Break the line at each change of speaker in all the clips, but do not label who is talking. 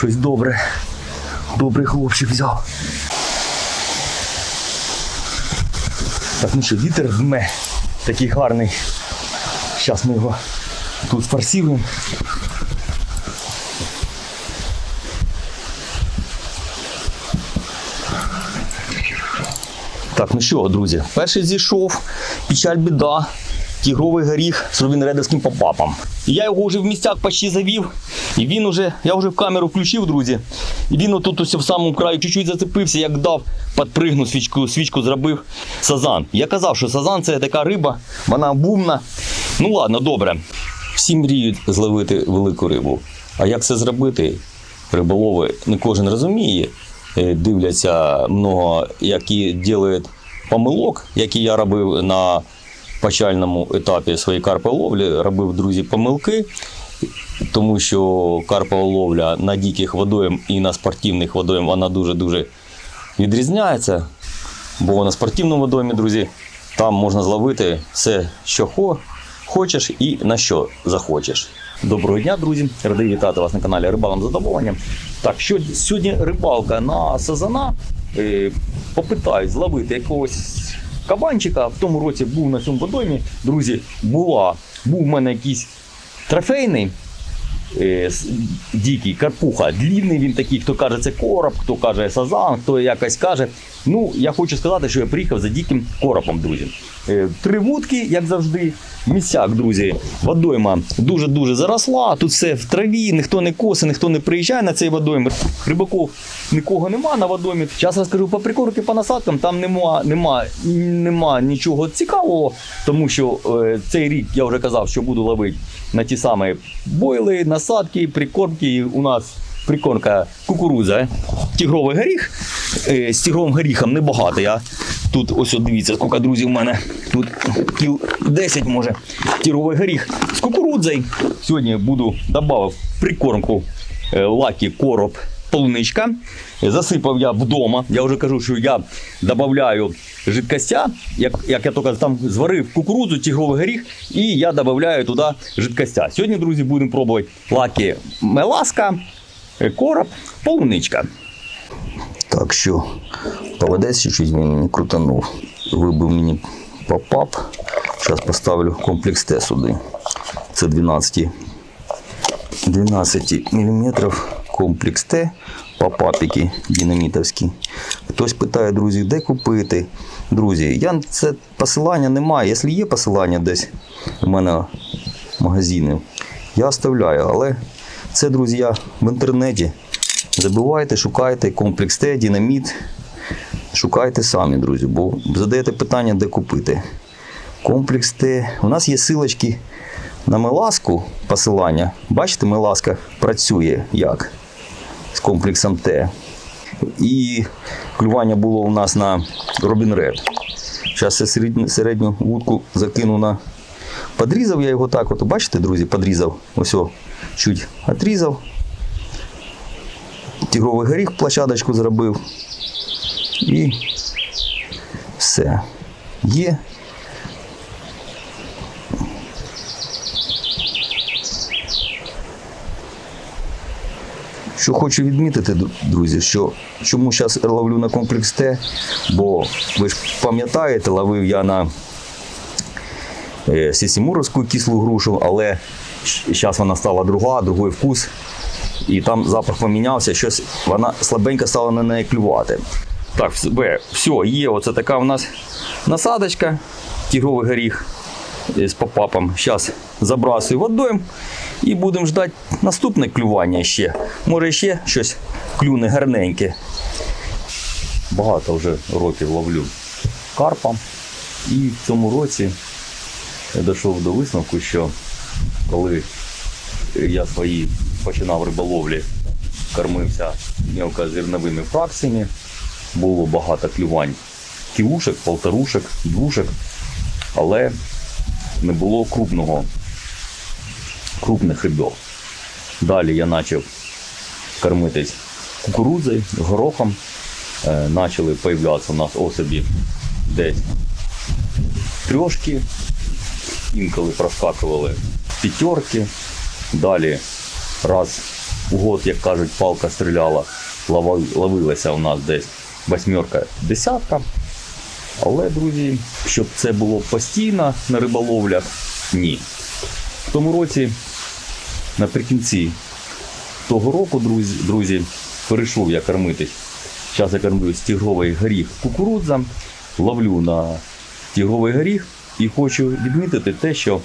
Щось добре. Добрий хлопчик взяв. Так, ну що, вітер дме. Такий гарний. Зараз ми його тут форсуємо. Так, ну що, друзі, перший зійшов, печаль біда, тігровий горіх з рубінредовським попапом. І я його вже в місцях почти завів, і він уже, я вже в камеру включив, друзі. І він отут ось в самому краю чуть-чуть зацепився, як дав, підпригнув, свічку, свічку зробив сазан. Я казав, що сазан це така риба, вона бумна. Ну ладно, добре. Всі мріють зловити велику рибу. А як це зробити? Риболови не кожен розуміє. Е, Дивляться много, які роблять помилок, які я робив на почальному етапі своєї карповловлі. Робив друзі помилки, тому що карпова ловля на диких водойм і на спортивних водойм вона дуже-дуже відрізняється. Бо на спортивному водоймі, друзі, там можна зловити все, що хо- хочеш і на що захочеш. Доброго дня, друзі! Радий вітати вас на каналі Рибалом з задоволенням. Так, що сьогодні рибалка на сазана. Е, попитають зловити якогось кабанчика. В тому році був на цьому водоймі. Друзі, була, був в мене якийсь трофейний е, дикий карпуха. Длінний він такий, хто каже, це короб, хто каже сазан, хто якось каже. Ну, я хочу сказати, що я приїхав за диким коропом, друзі. Е, Три вудки, як завжди. Місяк, друзі, водойма дуже-дуже заросла. Тут все в траві, ніхто не косе, ніхто не приїжджає на цей водойм. Рибаков нікого нема на водоймі. Зараз розкажу по прикормки, по насадкам. Там нема, нема, нема нічого цікавого, тому що е, цей рік я вже казав, що буду ловити на ті самі бойли, насадки, прикормки. І У нас прикормка кукурудза, тігровий горіх. Е, з тігровим горіхом небагато. Я тут ось дивіться, скільки друзів в мене. Тут кіл 10 може. Тігровий горіх з кукурудзою. Сьогодні буду додав прикормку е, лакі короб полуничка. Засипав я вдома. Я вже кажу, що я додаю жидкостя. Як, як я тільки там зварив кукурудзу, тігровий горіх, і я додаю туди жидкостя. Сьогодні, друзі, будемо пробувати лаки меласка, е, короб, полуничка. Так що поводець чуть-чуть мені крутанув. Вибив мені попап. Зараз поставлю комплекс Т сюди. Це 12 12 мм комплекс Т, попапики динамітовські. Хтось питає, друзі, де купити. Друзі, я це посилання немає. Якщо є посилання десь у мене магазинів, я оставляю. Але це, друзі, я в інтернеті. Забивайте, шукайте комплекс Т, динаміт. Шукайте самі, друзі, бо задаєте питання, де купити. Комплекс Т. У нас є силочки на Меласку посилання. Бачите, Меласка працює як з комплексом Т. І клювання було у нас на Робін Ред. Зараз я середню, вудку закину на. Подрізав я його так, от, бачите, друзі, подрізав. Ось, о, чуть отрізав. Тігровий горіх площадочку зробив. І все. Є. Що хочу відмітити, друзі, що чому зараз ловлю на комплекс Т, бо ви ж пам'ятаєте, ловив я на е, сісімуровську кислу грушу, але зараз вона стала друга, другий вкус. І там запах помінявся, щось вона слабенько стала на неї клювати. Так, все, є оце така у нас насадочка, тігровий горіх е, з попапом. Зараз забрасую водою і будемо ждати наступне клювання ще. Може ще щось клюне гарненьке. Багато вже років ловлю карпа. І в цьому році я дійшов до висновку, що коли я свої починав риболовлі, кормився мелкозерновими фракціями, було багато клювань кілушек, полторушек, двушек, але не було крупного, крупних рибок. Далі я почав кормитись кукурудзою, горохом. Е, Почали появлятися у нас особі десь трьошки, інколи проскакували п'ятерки. Далі раз в год, як кажуть, палка стріляла, ловилася у нас десь восьмерка, десятка. Але, друзі, щоб це було постійно на риболовлях, ні. В тому році, наприкінці того року, друзі, друзі перейшов я кормитись. Зараз я кормлю тігровий горіх кукурудза, ловлю на тігровий горіх і хочу відмітити те, що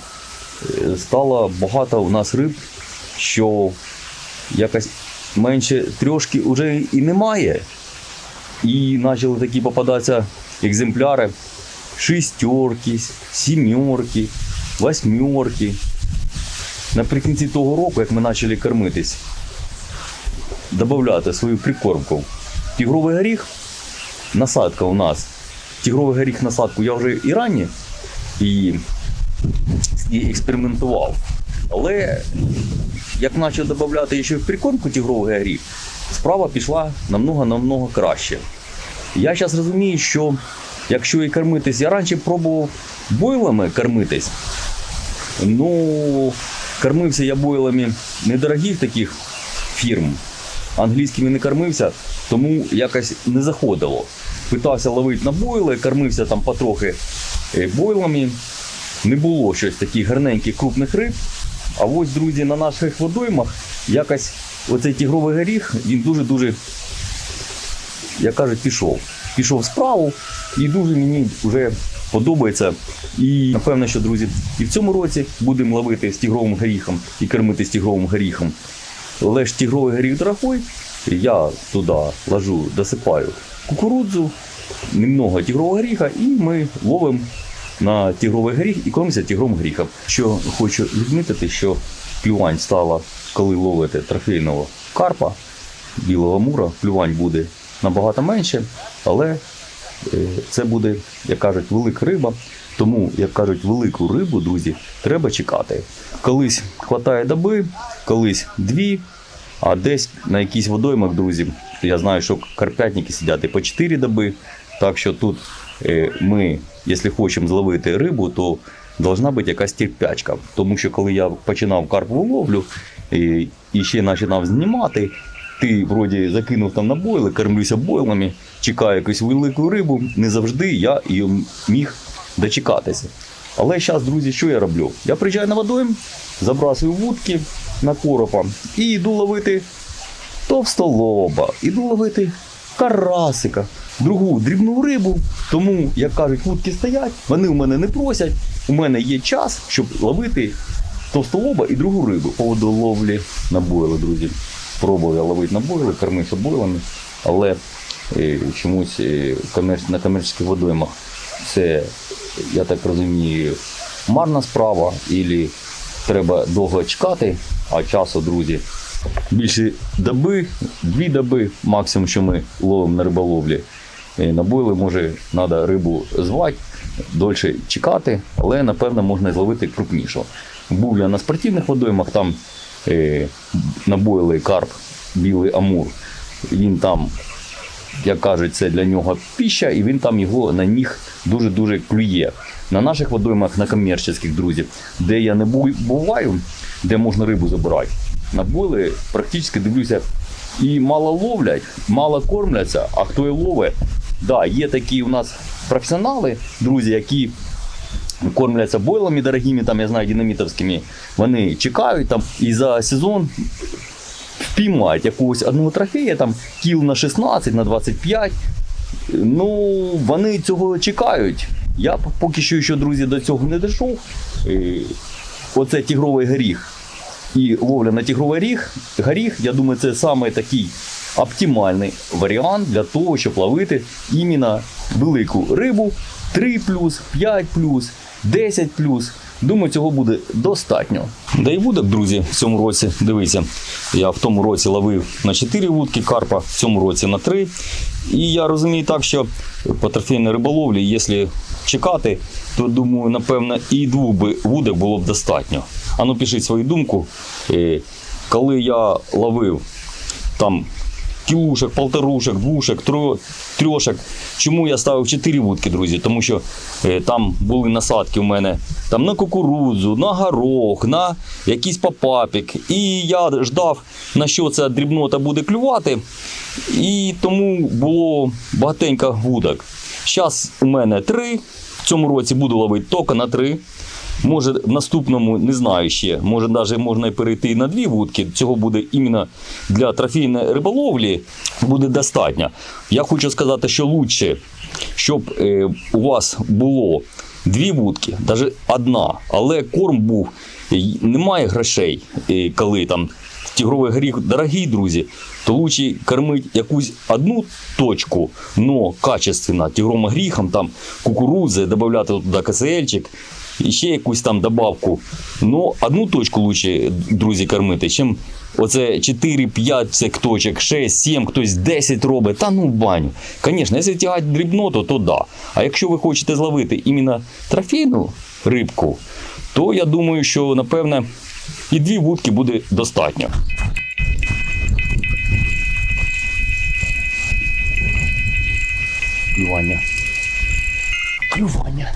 е, стало багато у нас риб, що якось менше трьошки вже і немає. І почали такі попадатися екземпляри шістерки, сімерки, восьмерки. Наприкінці того року, як ми почали кормитись, додати свою прикормку. Тігровий горіх, насадка у нас. Тігровий горіх насадку я вже і рані і, і експериментував. Але як почав додати ще в прикормку тігровий горіх, справа пішла намного-намного краще. Я зараз розумію, що якщо і кормитись, я раніше пробував бойлами кормитись. Ну, кормився я бойлами недорогих таких фірм. Англійськими не кормився, тому якось не заходило. Питався ловити на бойли, кормився там потрохи е, бойлами. Не було щось таких гарненьких крупних риб. А ось, друзі, на наших водоймах якось оцей тігровий горіх, він дуже-дуже як кажуть, пішов. Пішов справу і дуже мені вже подобається. І напевно, що, друзі, і в цьому році будемо ловити з тігровим горіхом і кормити з тігровим горіхом. Але ж тігровий горіх дорогой, я туди ложу, досипаю кукурудзу, немного тігрового горіха, і ми ловимо на тігровий горіх і кормимося тігровим горіхом. Що хочу відмітити, що клювань стало, коли ловите трофейного карпа, білого мура, клювань буде набагато менше, але це буде, як кажуть, велика риба. Тому, як кажуть, велику рибу, друзі, треба чекати. Колись хватає доби, колись дві, а десь на якійсь водоймах, друзі, я знаю, що карпятники сидять і по 4 доби. Так що тут е, ми, якщо хочемо зловити рибу, то должна бути якась терпячка. Тому що коли я починав карпову ловлю і ще починав знімати, ти вроді закинув там на бойли, кормлюся бойлами, чекаю якусь велику рибу, не завжди я і міг дочекатися. Але зараз, друзі, що я роблю? Я приїжджаю на водойм, забрасую вудки на коропа і йду ловити товстолоба, іду ловити карасика, другу дрібну рибу. Тому, як кажуть, вудки стоять, вони у мене не просять. У мене є час, щоб ловити товстолоба і другу рибу. По водоловлі на бойли, друзі. Пробував я ловити на бойли, кормився бойлами, але е, чомусь е, на комерційних водоймах це, я так розумію, марна справа, і треба довго чекати, а часу, друзі, більше доби, дві доби, максимум, що ми ловимо на риболовлі. Е, На бойли може треба рибу звати, дольше чекати, але напевно можна зловити крупнішого. Був я на спортивних водоймах, там е, на бойли карп, білий амур. Він там як кажуть, це для нього піща, і він там його на них дуже-дуже клює. На наших водоймах, на комерційних друзів, де я не буваю, де можна рибу забирати, на бойли практично дивлюся, і мало ловлять, мало кормляться, а хто і ловить, да, є такі у нас професіонали, друзі, які кормляться бойлами дорогими, там я знаю, динамітовськими. Вони чекають там і за сезон впіймають якогось одного трофея, там кіл на 16, на 25. Ну, вони цього чекають. Я поки що, ще, друзі, до цього не дійшов. Е, Оце тігровий горіх і ловля на тігровий ріг, горіх, я думаю, це саме такий оптимальний варіант для того, щоб ловити іменно велику рибу 3 5 10 Думаю, цього буде достатньо. Да і вудок, друзі, в цьому році, дивіться, я в тому році ловив на 4 вудки карпа, в цьому році на 3. І я розумію так, що по трофейній риболовлі, якщо чекати, то думаю, напевно, і двох би вудок було б достатньо. А ну пишіть свою думку. Е, Коли я ловив там кілушек, полторушек, двушек, тро, трьошек. Чому я ставив 4 вудки, друзі? Тому що е, там були насадки у мене там на кукурудзу, на горох, на якийсь попапік. І я ждав, на що ця дрібнота буде клювати. І тому було багатенько вудок. Зараз у мене три. В цьому році буду ловити тільки на три. Може, в наступному не знаю ще. Може, навіть можна перейти на дві вудки. Цього буде іменно для трофейної риболовлі буде достатньо. Я хочу сказати, що краще, щоб е, у вас було дві вудки, навіть одна, але корм був, е, немає грошей, е, коли там тігровий горіх дорогий, друзі, то лучше кормити якусь одну точку, но качественно тігром гріхом, там кукурудзи, додати туди КСЛчик, і ще якусь там добавку. Ну, одну точку лучше, друзі, кормити, чим оце 4-5 цих точок, 6, 7, хтось 10 робить. Та ну баню. Звісно, якщо тягати дрібноту, то да. А якщо ви хочете зловити іменно трофейну рибку, то я думаю, що напевне і дві вудки буде достатньо. Клювання. Клювання.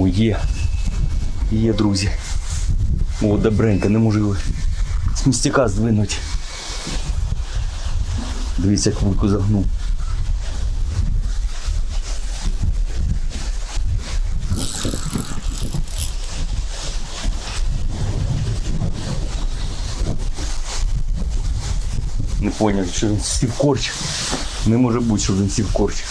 О, є. Є, друзі. О, добренько, не можу його з містяка здвинути. Дивіться, як вудку загнув. Не поняв, що він сів корч. Не може бути, що він сів корч.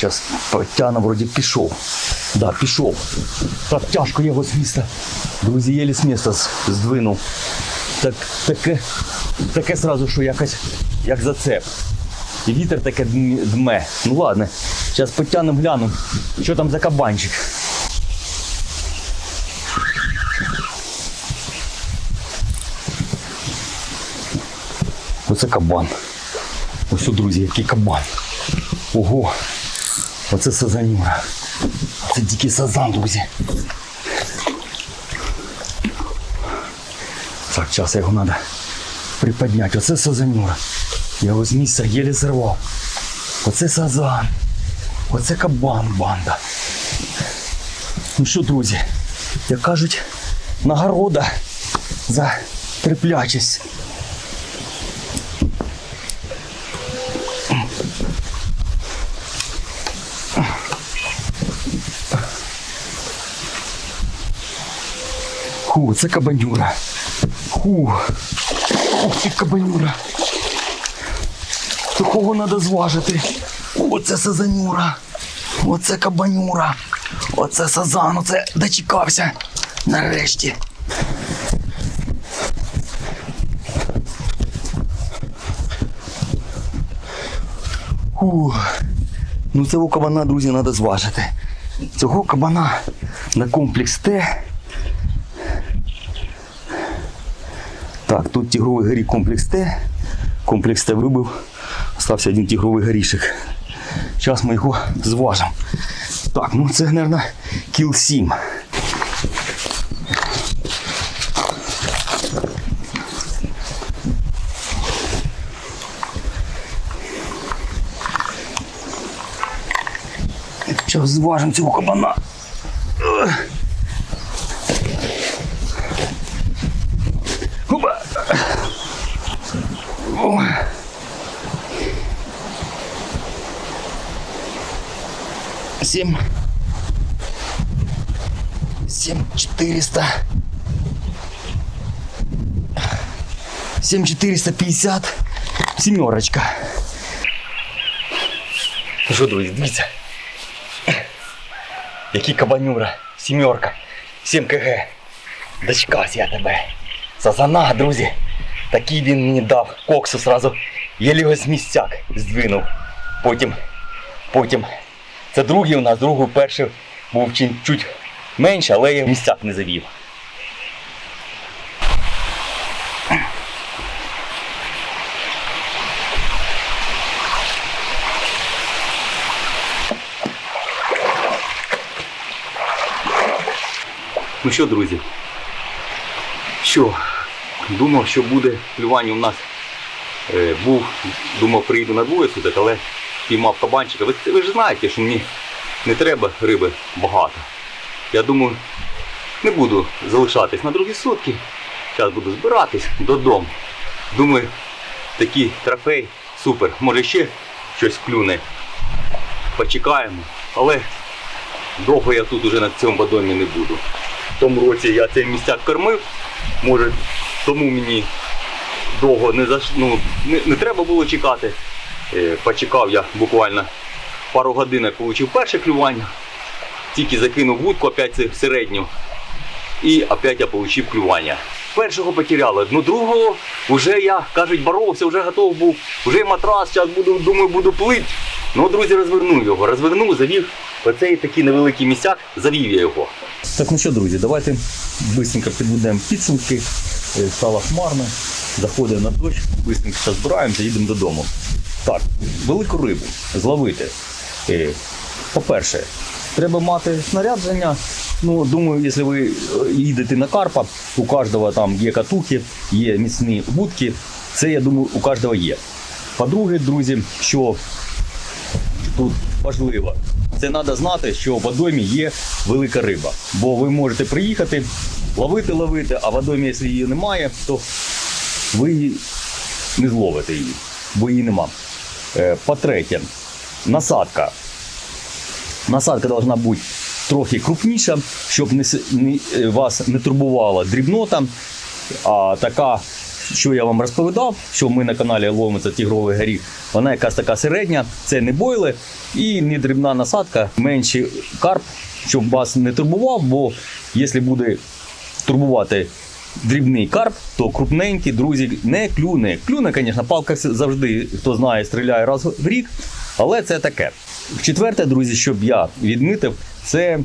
Зараз Тяна вроді пішов. Да, пішов. Так тяжко його з міста. Друзі, єлі з міста здвинув. Так, таке, таке сразу, що якось як зацеп. І вітер таке дме. Ну ладно, зараз потягнемо гляну, що там за кабанчик. Оце кабан. Ось, друзі, який кабан. Ого, оце сазанюра. Це дикий сазан, друзі. Так, зараз його треба приподняти. Оце сазанюра. Я його з місця єлі зірвав. Оце сазан. Оце кабан банда. Ну що, друзі, як кажуть, нагорода за терплячість. Ху, це кабанюра. Ху. Ух ти кабанюра. Такого треба зважити. Оце сазанюра. Оце кабанюра. Оце сазан, оце дочекався. Нарешті. Фу. Ну цього кабана, друзі, треба зважити. Цього кабана на комплекс Т. Так, тут тігровий горіх комплекс Т. Комплекс Т вибив. Остався один тігровий горішек. Зараз ми його зважимо. Так, ну це, мабуть, кіл 7. Зараз зважимо цього кабана. Семь. Семь четыреста. Семь четыреста пятьдесят. Семерочка. Ну що, друзі, дивіться. Який кабанюра. Сімерка. 7 кг. Дочкався я тебе. Сазана, друзі. Такий він мені дав. Коксу сразу Я його з місцяк здвинув. Потім, потім. Це другий у нас, другий перший був чуть, менше, але я в місцяк не завів. Ну що, друзі? Що? Думав, що буде клювання у нас. Е, був, думав, приїду на двоє суток, але піймав кабанчика. Ви, ви ж знаєте, що мені не треба риби багато. Я думаю, не буду залишатись на другі сутки. Зараз буду збиратись додому. Думаю, такий трофей супер. Може ще щось клюне. Почекаємо. Але довго я тут уже на цьому водоймі не буду. В тому році я цей місцяк кормив. Може, тому мені довго не, заш... ну, не, не треба було чекати. Е, почекав я буквально пару годин, як отримав перше клювання. Тільки закинув вудку, опять середню. І опять я отримав клювання. Першого потеряли, ну другого вже я, кажуть, боровся, вже готов був, вже матрас, зараз буду, думаю, буду плить. Ну, друзі, розвернув його, розвернув, завів оцей такий невеликий місцяк, завів я його. Так, ну що, друзі, давайте швидко підведемо підсумки. Е, Стало хмарно, заходить на дощ, швидко збираємося, їдемо додому. Так, велику рибу зловити. По-перше, треба мати снарядження. Ну, думаю, якщо ви е, їдете на Карпа, у кожного там є катухи, є міцні вудки. Це, я думаю, у кожного є. По-друге, друзі, що тут важливо, це треба знати, що в водоймі є велика риба. Бо ви можете приїхати, ловити, ловити, а в водоймі, якщо її немає, то ви не зловите її, бо її нема. Е, По-третє, насадка. Насадка должна бути трохи крупніша, щоб не, не, е, вас не турбувала дрібнота. А така, що я вам розповідав, що ми на каналі це тігровий горіх, вона якась така середня, це не бойли і не дрібна насадка, менший карп, щоб вас не турбував, бо якщо буде турбувати дрібний карп, то крупненький, друзі, не клюне. Клюне, звісно, палка завжди, хто знає, стріляє раз в рік, але це таке. Четверте, друзі, щоб я відмітив, це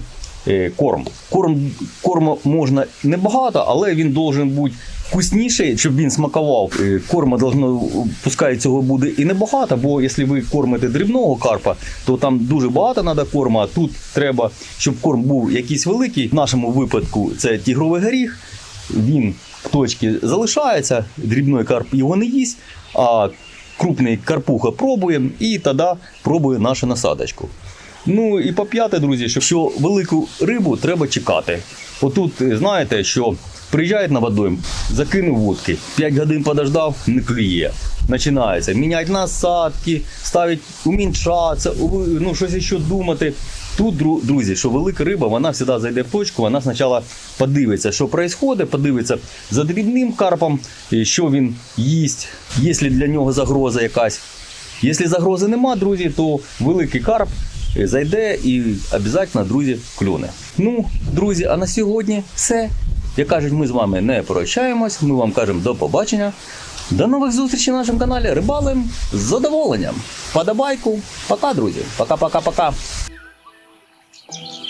е, корм. Корм. Корму можна небагато, але він должен бути вкусніший, щоб він смакував. Е, Корма должно, пускай цього буде і небагато, бо якщо ви кормите дрібного карпа, то там дуже багато треба корма. Тут треба, щоб корм був якийсь великий. В нашому випадку це тігровий горіх. Він в точці залишається, дрібний карп його не їсть, а крупний карпуха пробує і тоді пробує нашу насадочку. Ну і по п'яте, друзі, що, велику рибу треба чекати. Отут, е, знаєте, що приїжджають на водойм, закинув вудки, 5 годин подождав, не клює. Починається міняти насадки, ставить уміншатися, ну щось ще думати. Тут, друзі, що велика риба, вона завжди зайде в точку, вона спочатку подивиться, що відбувається, подивиться за дрібним карпом, що він їсть, є для нього загроза якась. Якщо загрози нема, друзі, то великий карп е, зайде і обов'язково, друзі, клюне. Ну, друзі, а на сьогодні все. Як кажуть, ми з вами не прощаємось. Ми вам кажемо до побачення. До нових зустрічей на нашому каналі. Рибалим з задоволенням. Подобайку. Пока, друзі. Пока-пока-пока. Thank you.